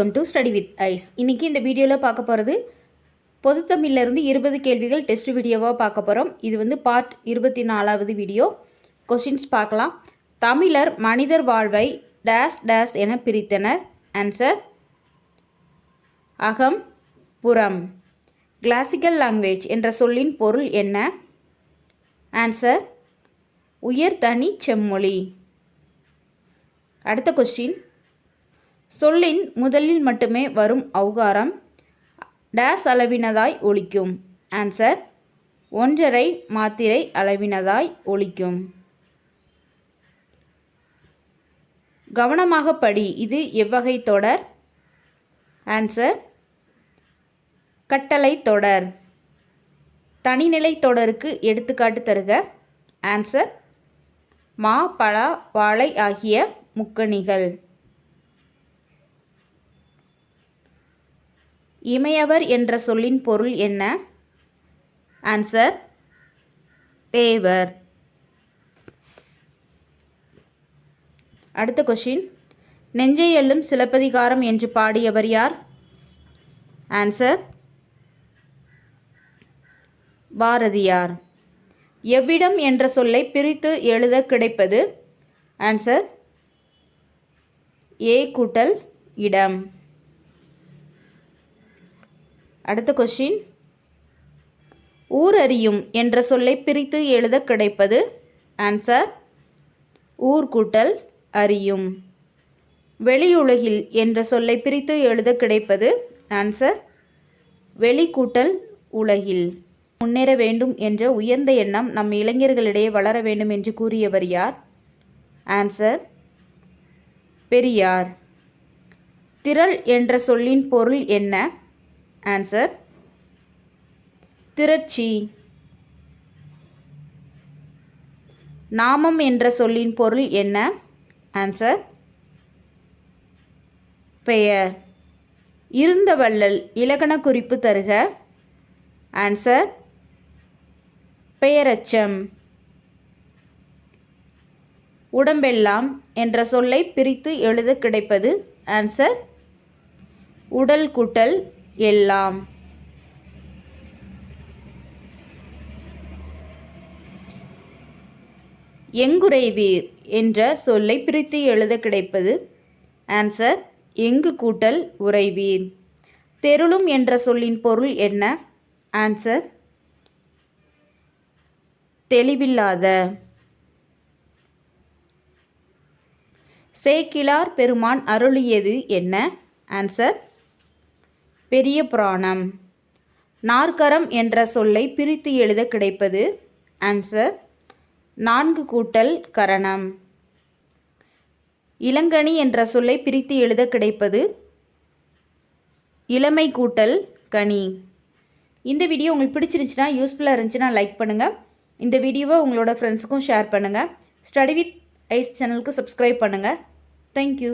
Welcome to study with ice இன்னைக்கு இந்த வீடியோவில் பார்க்க போகிறது பொதுத்தமிழ்லேருந்து இருபது கேள்விகள் டெஸ்ட் வீடியோவாக பார்க்க போகிறோம் இது வந்து பார்ட் இருபத்தி நாலாவது வீடியோ கொஷின்ஸ் பார்க்கலாம். தமிழர் மனிதர் வாழ்வை டேஸ் டேஸ் என பிரித்தனர். ஆன்சர் அகம் புறம். கிளாசிக்கல் லாங்குவேஜ் என்ற சொல்லின் பொருள் என்ன? ஆன்சர் உயர் தனி செம்மொழி. அடுத்த கொஸ்டின் சொல்லின் முதலில் மட்டுமே வரும் அவுகாரம் டேஸ் அளவினதாய் ஒழிக்கும் ஆன்சர் ஒன்றரை மாத்திரை அளவினதாய் ஒழிக்கும் கவனமாக படி இது எவ்வகை தொடர்? ஆன்சர் கட்டளை தொடர். தனிநிலை தொடருக்கு எடுத்துக்காட்டு தருக. ஆன்சர் மா பலா வாழை ஆகிய முக்கணிகள். இமையவர் என்ற சொல்லின் பொருள் என்ன? ஆன்சர் தேவர். அடுத்த கொஷின் நெஞ்சை எள்ளும் சிலப்பதிகாரம் என்று பாடியவர் யார்? ஆன்சர் பாரதியார். எவ்விடம் என்ற சொல்லை பிரித்து எழுத கிடைப்பது? ஆன்சர் ஏ கூட்டல் இடம். அடுத்த கொஷின் ஊர் அறியும் என்ற சொல்லை பிரித்து எழுத கிடைப்பது ஆன்சர் ஊர்கூட்டல் அறியும். வெளியுலகில் என்ற சொல்லை பிரித்து எழுத கிடைப்பது ஆன்சர் வெளிக்கூட்டல் உலகில். முன்னேற வேண்டும் என்ற உயர்ந்த எண்ணம் நம் இளைஞர்களிடையே வளர வேண்டும் என்று கூறியவர் யார்? ஆன்சர் பெரியார். திரள் என்ற சொல்லின் பொருள் என்ன? ஆன்சர் திரட்சி நாமம் என்ற சொல்லின் பொருள் என்ன? ஆன்சர் பெயர். இருந்த வள்ளல் இலக்கண குறிப்பு தருக. ஆன்சர் பெயரச்சம். உடம்பெல்லாம் என்ற சொல்லை பிரித்து எழுத கிடைப்பது. ஆன்சர் உடல் கூட்டல் எல்லாம். எங்குறைவீர் என்ற சொல்லை பிரித்து எழுத கிடைப்பது? ஆன்சர் எங்கு கூட்டல் உறைவீர். தெருளும் என்ற சொல்லின் பொருள் என்ன? ஆன்சர் தெளிவில்லாத. சேக்கிலார் பெருமான் அருளியது என்ன? ஆன்சர் பெரிய புராணம். நாற்கரம் என்ற சொல்லை பிரித்து எழுத கிடைப்பது ஆன்சர் நான்கு கூட்டல் கரணம். இளங்கனி என்ற சொல்லை பிரித்து எழுத கிடைப்பது இளமை கூட்டல் கனி. இந்த வீடியோ உங்களுக்கு பிடிச்சிருந்துச்சுன்னா யூஸ்ஃபுல்லாக இருந்துச்சுன்னா லைக் பண்ணுங்கள் இந்த வீடியோவை உங்களோட ஃப்ரெண்ட்ஸுக்கும் ஷேர் பண்ணுங்கள் ஸ்டடி வித் ஐஸ் சேனலுக்கு சப்ஸ்கிரைப் பண்ணுங்கள் தேங்க்யூ